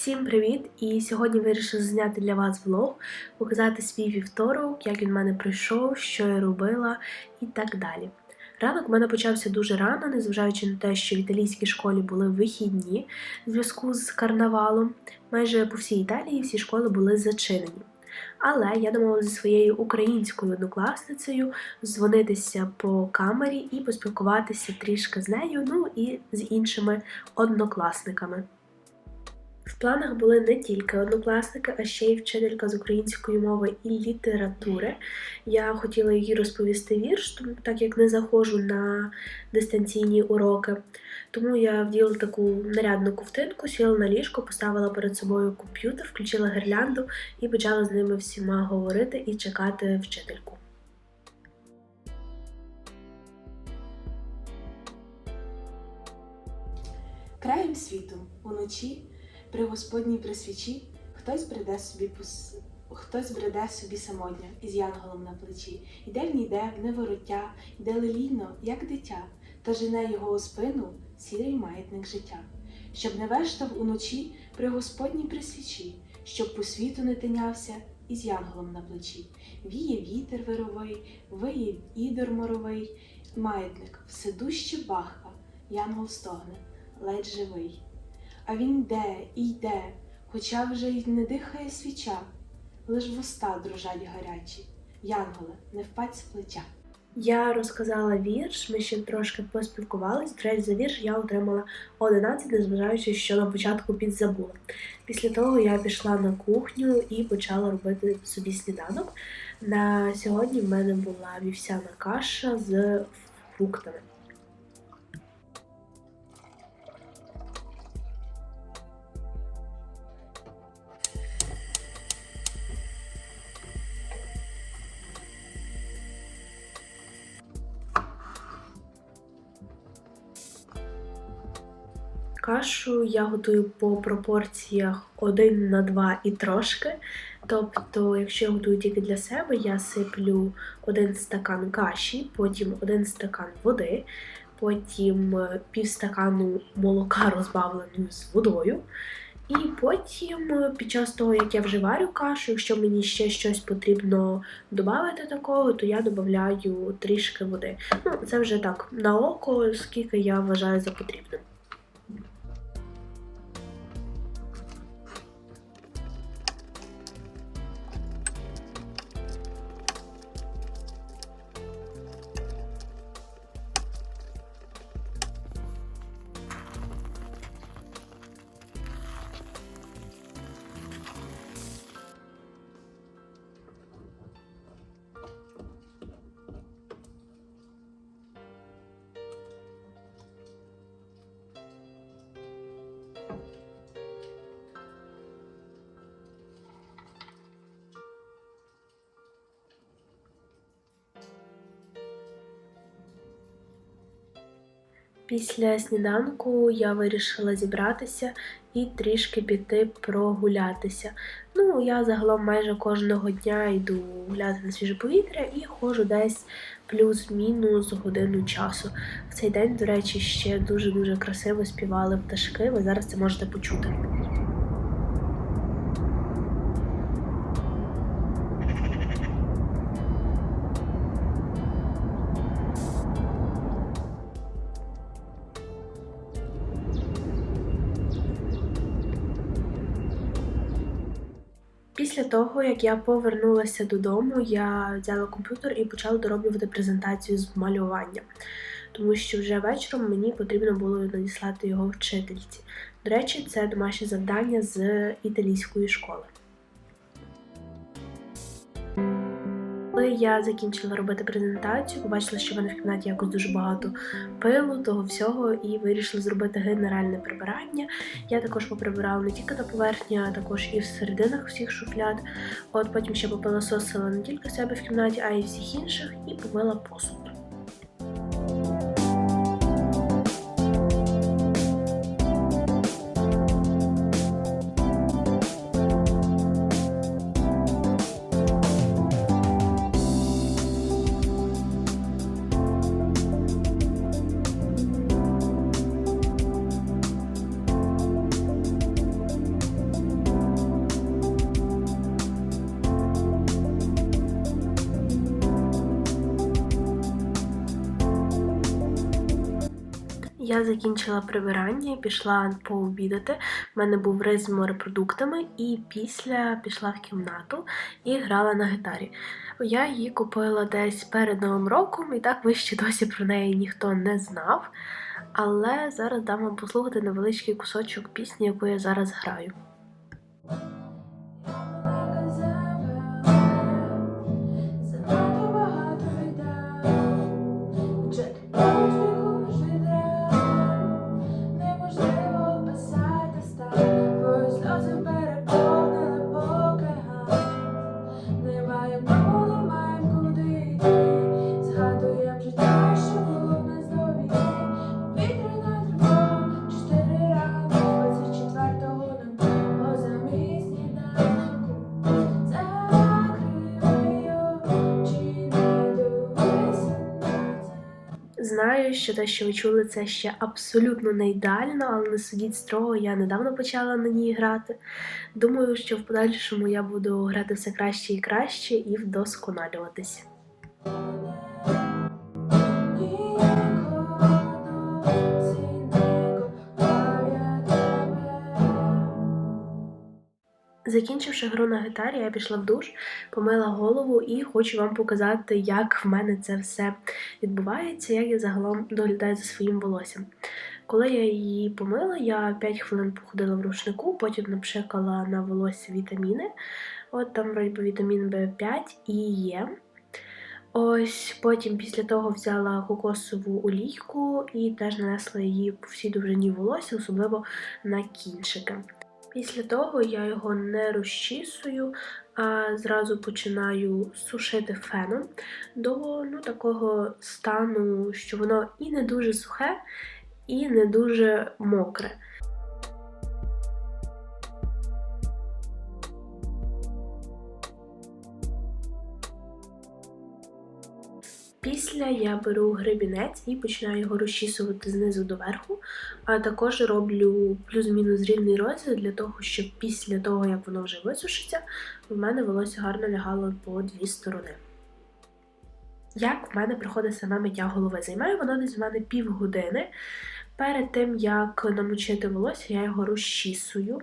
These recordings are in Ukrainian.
Всім привіт! І сьогодні вирішила зняти для вас влог, показати свій вівторок, як він в мене пройшов, що я робила і так далі. Ранок в мене почався дуже рано, незважаючи на те, що в італійській школі були вихідні в зв'язку з карнавалом. Майже по всій Італії всі школи були зачинені. Але я домовилася зі своєю українською однокласницею дзвонитися по камері і поспілкуватися трішки з нею, ну і з іншими однокласниками. В планах були не тільки однокласники, а ще й вчителька з української мови і літератури. Я хотіла їй розповісти вірш, так як не заходжу на дистанційні уроки. Тому я вділа таку нарядну ковтинку, сіла на ліжко, поставила перед собою комп'ютер, включила гірлянду і почала з ними всіма говорити і чекати вчительку. Краєм світу уночі при Господній присвічі хтось бреде собі пос... хтось бреде собі самотня із янголом на плечі. Іде в йде в невороття, іде лелійно, як дитя, та жене його у спину сірий маятник життя. Щоб не вештав уночі при Господній присвічі, щоб по світу не тинявся із янголом на плечі. Віє вітер вировий, виє ідор моровий, маятник, все дужче бахка, янгол стогне, ледь живий. А він йде і йде, хоча вже й не дихає свіча, лиш вуста дрожать гарячі, янголе, не впадь з плеча. Я розказала вірш, ми ще трошки поспілкувались. До за вірш я отримала 11, незважаючи, що на початку підзабула. Після того я пішла на кухню і почала робити собі сніданок. На сьогодні в мене була вівсяна каша з фруктами. Кашу я готую по пропорціях 1 на 2 і трошки. Тобто, якщо я готую тільки для себе, я сиплю один стакан каші, потім один стакан води, потім е, півстакану молока розбавленою з водою. І потім, е, під час того, як я вже варю кашу, якщо мені ще щось потрібно додати такого, то я додаю трішки води. Ну, це вже так на око, скільки я вважаю за потрібним. Після сніданку я вирішила зібратися і трішки піти прогулятися. Ну, я загалом майже кожного дня йду гуляти на свіже повітря і ходжу десь плюс-мінус годину часу. В цей день, до речі, ще дуже-дуже красиво співали пташки. Ви зараз це можете почути. Після того, як я повернулася додому, я взяла комп'ютер і почала дороблювати презентацію з малювання, тому що вже вечором мені потрібно було надіслати його вчительці. До речі, це домашнє завдання з італійської школи. Коли я закінчила робити презентацію, побачила, що в мене в кімнаті якось дуже багато пилу, того всього, і вирішила зробити генеральне прибирання. Я також поприбирала не тільки на поверхні, а також і в серединах всіх шуфляд. От потім ще попилососила не тільки себе в кімнаті, а й всіх інших, і помила посуд. Я закінчила прибирання і пішла пообідати. У мене був рис з морепродуктами, і після пішла в кімнату і грала на гітарі. Я її купила десь перед Новим роком, і так ви ще досі про неї ніхто не знав. Але зараз дам вам послухати невеличкий кусочок пісні, яку я зараз граю. Знаю, що те, що ви чули, це ще абсолютно не ідеально, але не судіть строго, я недавно почала на ній грати. Думаю, що в подальшому я буду грати все краще і краще і вдосконалюватись. Закінчивши гру на гітарі, я пішла в душ, помила голову і хочу вам показати, як в мене це все відбувається, як я загалом доглядаю за своїм волоссям. Коли я її помила, я 5 хвилин походила в рушнику, потім напшикала на волосся вітаміни. От там вроді вітамін В5 і є. Ось потім після того взяла кокосову олійку і теж нанесла її по всій довжині волосся, особливо на кінчики. Після того я його не розчісую, а зразу починаю сушити феном до ну, такого стану, що воно і не дуже сухе, і не дуже мокре. Після я беру гребінець і починаю його розчісувати знизу до верху, а також роблю плюс-мінус рівний розріз для того, щоб після того, як воно вже висушиться, в мене волосся гарно лягало по дві сторони. Як в мене проходить саме миття голови? Займає воно десь в мене півгодини. Перед тим, як намочити волосся, я його розчісую,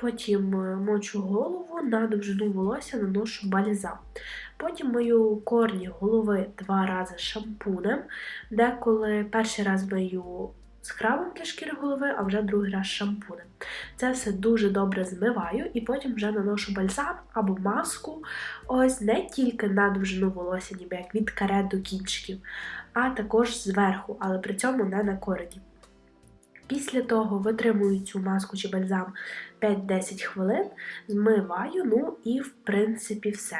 потім е, мочу голову, на довжину волосся наношу бальзам. Потім мию корні голови два рази шампунем, деколи перший раз мию скрабом для шкіри голови, а вже другий раз шампунем. Це все дуже добре змиваю і потім вже наношу бальзам або маску, ось не тільки на довжину волосся, ніби як від каре до кінчиків, а також зверху, але при цьому не на корені. Після того витримую цю маску чи бальзам 5-10 хвилин, змиваю, ну і в принципі все.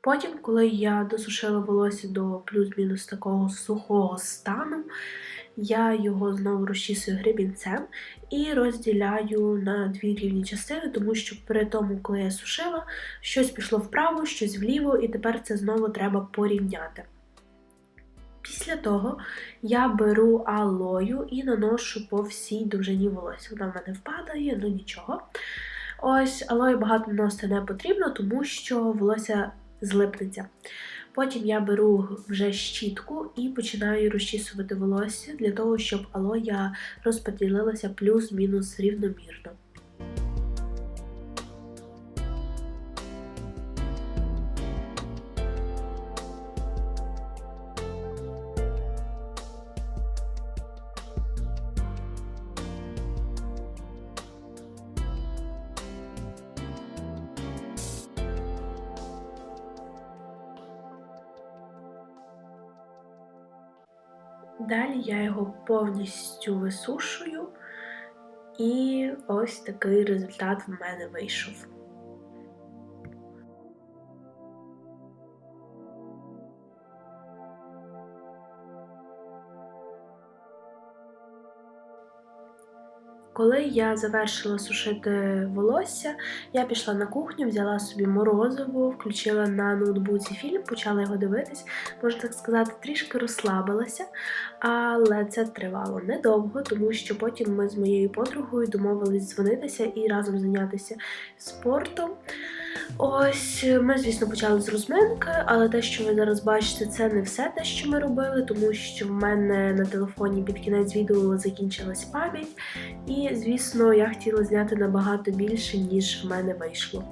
Потім, коли я досушила волосся до плюс-мінус такого сухого стану, я його знову розчісую гребінцем і розділяю на дві рівні частини, тому що при тому, коли я сушила, щось пішло вправо, щось вліво, і тепер це знову треба порівняти. Після того я беру алою і наношу по всій довжині волосся. Вона в мене впадає, ну нічого. Ось алої багато наносити не потрібно, тому що волосся злипнеться. Потім я беру вже щітку і починаю розчісувати волосся для того, щоб алоя розподілилася плюс-мінус рівномірно. Далі я його повністю висушую, і ось такий результат в мене вийшов. Коли я завершила сушити волосся, я пішла на кухню, взяла собі морозову, включила на ноутбуці фільм, почала його дивитись, можна так сказати, трішки розслабилася. Але це тривало недовго, тому що потім ми з моєю подругою домовились дзвонитися і разом зайнятися спортом. Ось ми, звісно, почали з розминки, але те, що ви зараз бачите, це не все те, що ми робили, тому що в мене на телефоні під кінець відео закінчилась пам'ять, і, звісно, я хотіла зняти набагато більше, ніж в мене вийшло.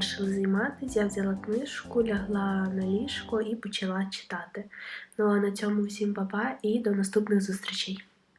Завершили займатися, я взяла книжку, лягла на ліжко і почала читати. Ну а на цьому всім па-па і до наступних зустрічей.